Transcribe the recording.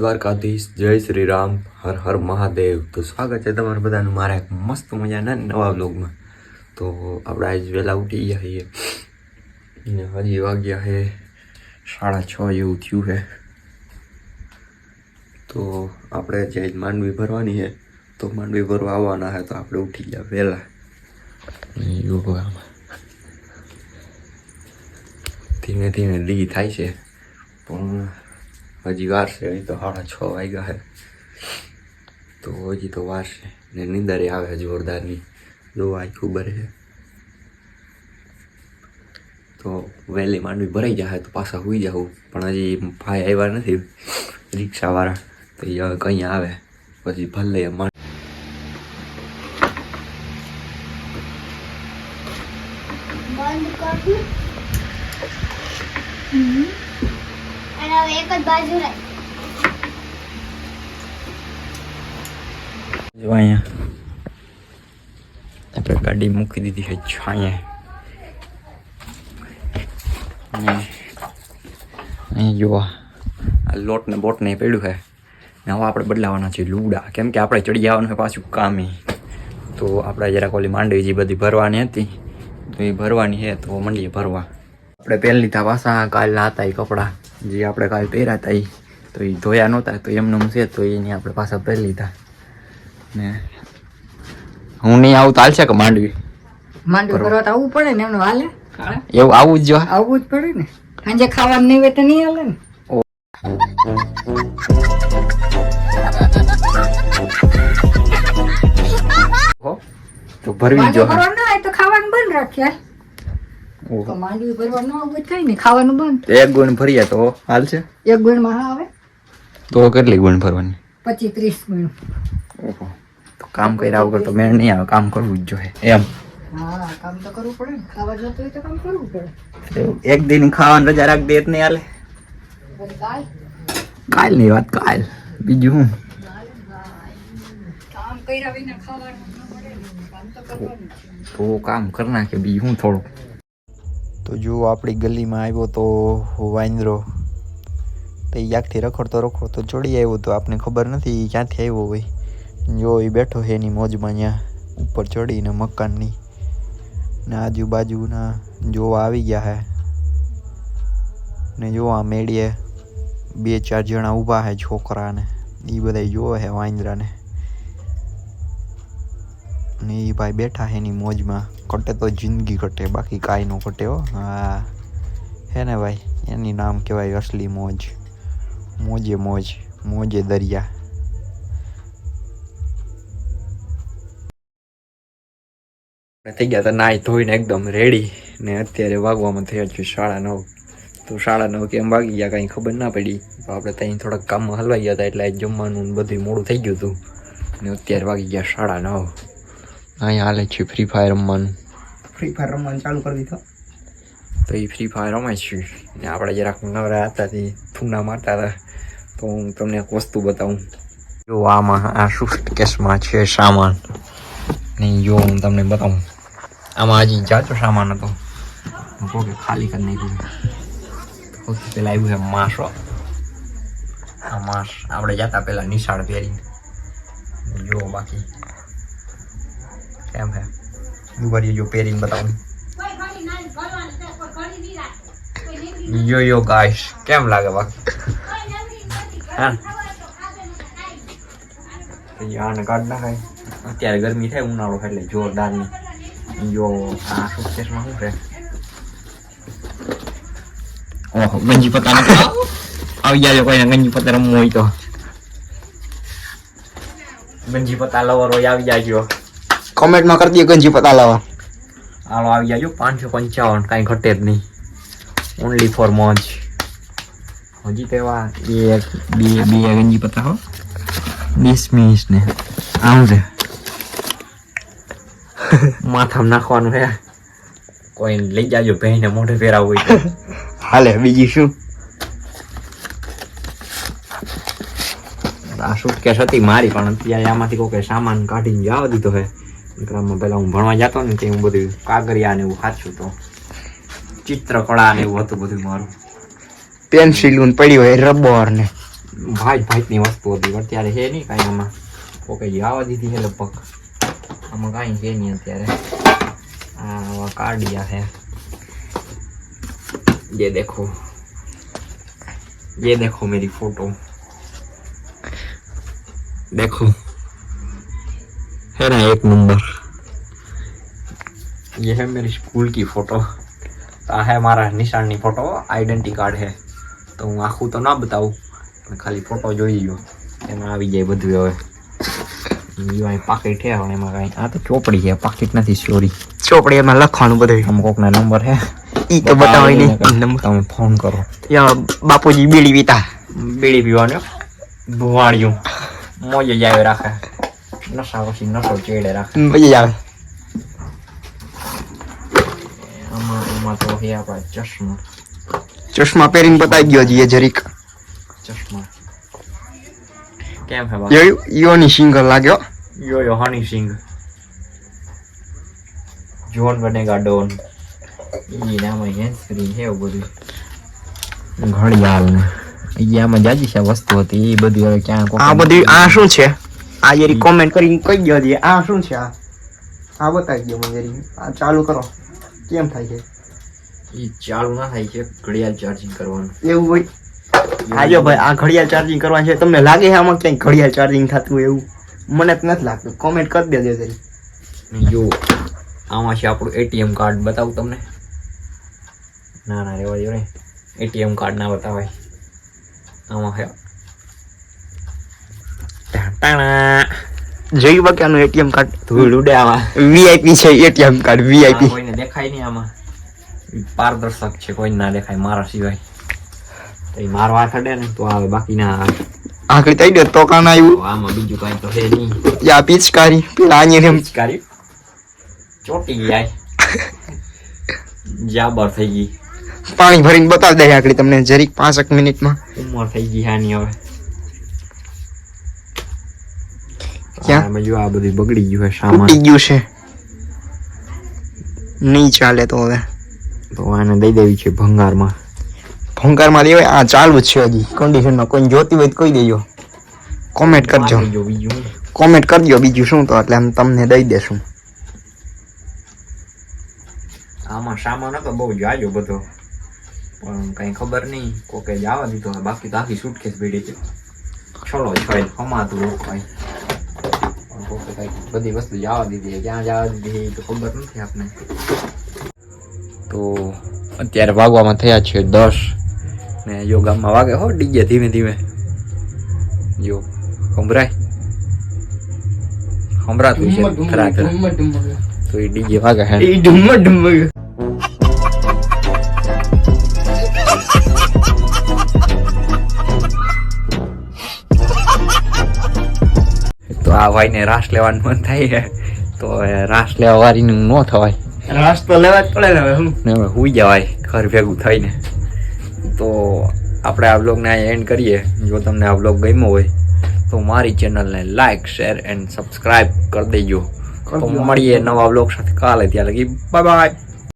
દ્વારકાધીશ, જય શ્રી રામ હર હર મહાદેવ. તો સ્વાગત છે તમારું બધાનું મારા એક મસ્ત મજાના નવા બ્લોગમાં તો આપણે આજ વહેલા ઉઠી ગયા છીએ. ને હજી વાગ્યા છે સાડા છ એવું થયું છે. તો આપણે જે માંડવી ભરવાની છે, તો માંડવી ભરવા આવવાના છે, તો આપણે ઉઠી ગયા વહેલા. યોગામાં ધીમે ધીમે દી થાય છે. પણ હજી વાર છે હજી તો સાડા છ વાગ્યા છે. તો હજી તો વાર છે ને નીંદરે આવે જોરદારની. જો આખું ભરે છે. તો વહેલી માંડવી ભરાઈ જાય તો પાછા સુઈ જાઉં પણ હજી ભાઈ આવ્યા નથી, રિક્ષાવાળા. તો એ હવે કંઈ આવે. પછી ભલે માંડ બંધ કરું. અને હવે એક જ બાજુ રાખ ગાડી મૂકી દીધી છે અહીંયા. જોવા આ લોટ ને બોટ ને પડ્યું છે. ને હવે આપણે બદલાવાના છે લુગડા. કેમ કે આપણે ચડી જવાનું છે પાછું કામે. તો આપણે જરાક ઓલી માંડવી જે બધી ભરવાની હતી, તો એ ભરવાની છે, તો મંડીએ ભરવા. આપણે પહેલી તા પાછા કાલના હતા એ કપડાં. જે આપણે કાલ પહેર્યા હતા એ તો એ ધોયા નહોતા તો એમનું છે તો એની આપણે પાછા પહેરી લીધા. ને હું નહીં આવું તો હાલશે કે માંડવી? માંડવી કરવા તો આવવું પડે ને એમનું હાલે? એવું આવું જ જો આવવું જ પડે ને. સાંજે ખાવાનું નહીં હોય તો નહીં હાલે ને. તો ભરવી જો તો ખાવાનું બંધ રાખ્યા તો માંડવી ભરવા ન આવું કઈ નહીં ખાવાનું બંધ. તો એક ગુણ ભરીએ તો હાલશે એક ગુણમાં હા આવે? તો કેટલી ગુણ ભરવાની? પચીસ ત્રીસ ગુણ. તો કામ કર્યા વગર તો મેળ નહીં આવે કામ કરવું જ જોઈએ એમ. હા કામ તો કરવું પડે ને ખાવા જતું હોય તો કામ કરવું પડે. એક દિન ખાવાની રજા રાખ દે નહીં હાલે. કાલ? કાલની વાત કાલ. બીજું શું કામ કર્યા વિના ખાવાનું ન ને તો છે. કામ કરી નાખે બીજું શું થોડુંક તો જો આપણી ગલીમાં આવ્યો તો વાંદરો, તો એ યાગથી રખડતો રખડતો ચડી આવ્યો તો આપને ખબર નથી ક્યાંથી આવ્યો હોય. જો એ બેઠો છે એની મોજમાં ત્યાં ઉપર ચડીને મકાનની. ને આજુબાજુના જોવા આવી ગયા હે. ને જોવા મેળીએ, બે ચાર જણા ઊભા હે છોકરાને. એ બધા જોવે હે વાંદરાને. ને એ ભાઈ બેઠા હે એની મોજમાં. કટે તો જિંદગી કટે બાકી કાંઈ ન ઘટે હો. હા. હે ને ભાઈ, એની નામ કહેવાય અસલી મોજ. મોજે મોજ, મોજે દરિયા. થઈ ગયા હતા નાહી ધોઈને એકદમ રેડી ને અત્યારે વાગવામાં થયા છે સાડા નવ. તો સાડા નવ કેમ વાગી ગયા કાંઈ ખબર ના પડી. તો આપણે ત્યાં થોડાક કામમાં હલવાઈ ગયા હતા એટલે જમવાનું બધું મોડું થઈ ગયું હતું. ને અત્યારે વાગી ગયા સાડા નવ. અહીંયા હાલે છે ફ્રી ફાયર રમવાનું. ફ્રી ફાયર રમવાનું ચાલુ કરી દીધો. તો એ ફ્રી ફાયર રમાય છે. ને આપણે જરાક નવરા હતા તે થૂના મારતા હતા. તો હું તમને એક વસ્તુ બતાવું. જો આમાં આ કેસમાં છે સામાન. ને જો હું તમને બતાવું. આમાં હજી જાજો સામાન હતો. હું કે ખાલી કરી નાખ્યું સૌથી પહેલાં આવ્યું છે માસો આ માસ આપણે જતા પહેલાં નિશાળ પહેરીને. જો બાકી. કેમ હે. દુબારી જો પહેરીને બતાવું. યો યો ગાઈસ કેમ લાગે બાકી આને કાઢ નાખાય. અત્યારે ગરમી થાય ઉનાળો એટલે જોરદાર જોરદારની જો આ સુટકેસમાં શું છે? ઓહો ગંજી પત્તા નથી આવી જાય કોઈને ગંજી પત્તા રમવું હોય તો. ગંજી પત્તા લવર હોય આવી જાજો. કોમેન્ટમાં કરી દઈએ ગંજી પતા લાવવા હાલો આવી જાજો પાંચસો પંચાવન કાંઈ ઘટે જ નહીં. ઓનલી ફોર મોજ. હજી તો એક બે બે ગંજી પત્તા હો. વીસ મિનિટ ને. આમ છે માથામાં નાખવાનું હે. કોઈ લઈ જાજો ભાઈને મોઢે ફેરાવું હોય હાલે બીજી શું? આ સુટકેસ હતી મારી પણ અત્યારે આમાંથી કોઈ સામાન કાઢીને જવા દીધો હે. વિક્રમમાં પહેલા હું ભણવા જતો ને તે હું બધું કાગરિયા ને એવું સાચું તો ચિત્રકળા ને એવું હતું બધું મારું પેન્સિલ પડ્યું હોય રબર ને ભાઈ ભાઈની વસ્તુ હતી પણ અત્યારે છે નહીં કાંઈ આમાં ઓકે આવવા દીધી છે લગભગ આમાં કાંઈ છે નહીં અત્યારે આ આવા કાર્ડિયા છે ये देखो ये देखो मेरी फोटो देखो है ना एक नंबर ये है मेरी स्कूल की फोटो આ है મારા નિશાનની ફોટો આઈડેન્ટિટી કાર્ડ છે તો હું આખું તો ના બતાવું પણ ખાલી ફોટો જોઈ લો એમાં આવી જાય બધું હવે બીજું અહીં પાકીટ છે હવે એમાં કાંઈ આ તો ચોપડી છે પાકીટ નથી સોરી ચોપડી એમાં લખવાનું બધું અમુક કોકના નંબર છે ઈ તો બતાવાય નહીં તમે ફોન કરો યા બાપુજી બીડી પીતા બીડી પીવાનું ભુવાડિયું મોજે જ આવે રાખે નશા પછી નશો ચેડે રાખે મજા આવે આમાં તો હે આપણા ચશ્મા. ચશ્મા પહેરીને બતાવી ગયો જીએ જરીક. ચશ્મા. કેમ હે બા યો યોની સિંગ લાગ્યો. Yo yo Honey Singh. John બનેગા ડોન. ઈ નામ હેન્ડ સ્ક્રીન હે બધું. ઘડિયાળ ને ઈ જાજી છે વસ્તુ હતી એ બધી હવે ક્યાં આ બધી આ શું છે? આ જરી કોમેન્ટ કરીને કહી દો છે આ શું છે આ? આ બતાવી દો મને જરી. આ ચાલુ કરો. કેમ થાય છે? ઈ ચાલુ ના થાય છે ઘડિયાળ ચાર્જિંગ કરવાનું. એવું હોય? આ ભાઈ આ ઘડિયાળ ચાર્જિંગ કરવાનું છે. તમને લાગે છે આમાં ક્યાંય ઘડિયાળ ચાર્જિંગ થતું હોય એવું? મને તો નથી લાગતું. કોમેન્ટ કરી દેજો ને જો આમાં છે આપણું એટીએમ કાર્ડ બતાવું તમને. ના ના રેવા જો ને. એટીએમ કાર્ડ ના બતાવાય. આમાં છે. ટાણા. બાકી એટીએમ કાર્ડ ધૂળ ઉડે આમાં. વીઆઈપી છે એટીએમ કાર્ડ વીઆઈપી કોઈને દેખાય નહીં આમાં. પારદર્શક છે કોઈ ના દેખાય મારા સિવાય તો ઈ મારો હાથ અડે ને તો આવે બાકી ના આવે આખરી થઈ ગયો તો કાન આવ્યું તો આમાં બીજું કઈ તો છે નહીં યા પિચકારી પેલા આની રેમ પિચકારી ચોટી જાય જાબર થઈ ગઈ પાણી ભરીને બતાવી દઈએ આખરી તમને જરીક પાંચક મિનિટમાં ઉંમર થઈ ગઈ આની હવે ક્યાં? આમાં જો આ બધું બગડી ગયું છે સામાન તૂટી ગયું છે નહીં ચાલે તો હવે તો આને દઈ દેવી છે ભંગારમાં. ભંગારમાં દેવાય આ ચાલુ જ છે હજી. કન્ડિશનમાં કોઈ જોતી હોય તો કહી દેજો. કોમેન્ટ કરજો. કોમેન્ટ કરજો બીજું શું તો? એટલે આમ તમને દઈ દેશું. આમાં સામાન હતો બહુ જાજો બધો. પણ કઈ ખબર નહીં. કોકે જવા દીધો. બાકી તો આખી સુટકેસ ભીડી છે. છોડો છોય કમાતું પણ કોકે કઈ બધી વસ્તુ જવા દીધી ક્યાં જવા દીધી તો ખબર નથી આપને. તો અત્યારે વાગવામાં થયા છે દસ. ને જો ગામમાં વાગે હો ડીજે ધીમે ધીમે. જો સંભળાય સંભળાતું છે ખરા ખરા. તો એ ડીજે વાગે હે. તો આ ભાઈને રાસ લેવાનું મન થાય તો રાસ લેવા વાળીનું ન થવાય. રાસ તો લેવા જ પડે ને હવે હું? ને હવે હુઈ જવાય ઘર ભેગું થઈને. તો આપણે આ બ્લોગને અહીં એન્ડ કરીએ. જો તમને આ બ્લોગ ગમ્યો હોય તો મારી ચેનલને લાઈક શેર એન્ડ સબસ્ક્રાઇબ કરી દેજો. તો મળીએ નવા બ્લોગ સાથે. કાલે ત્યાં લગી બાય બાય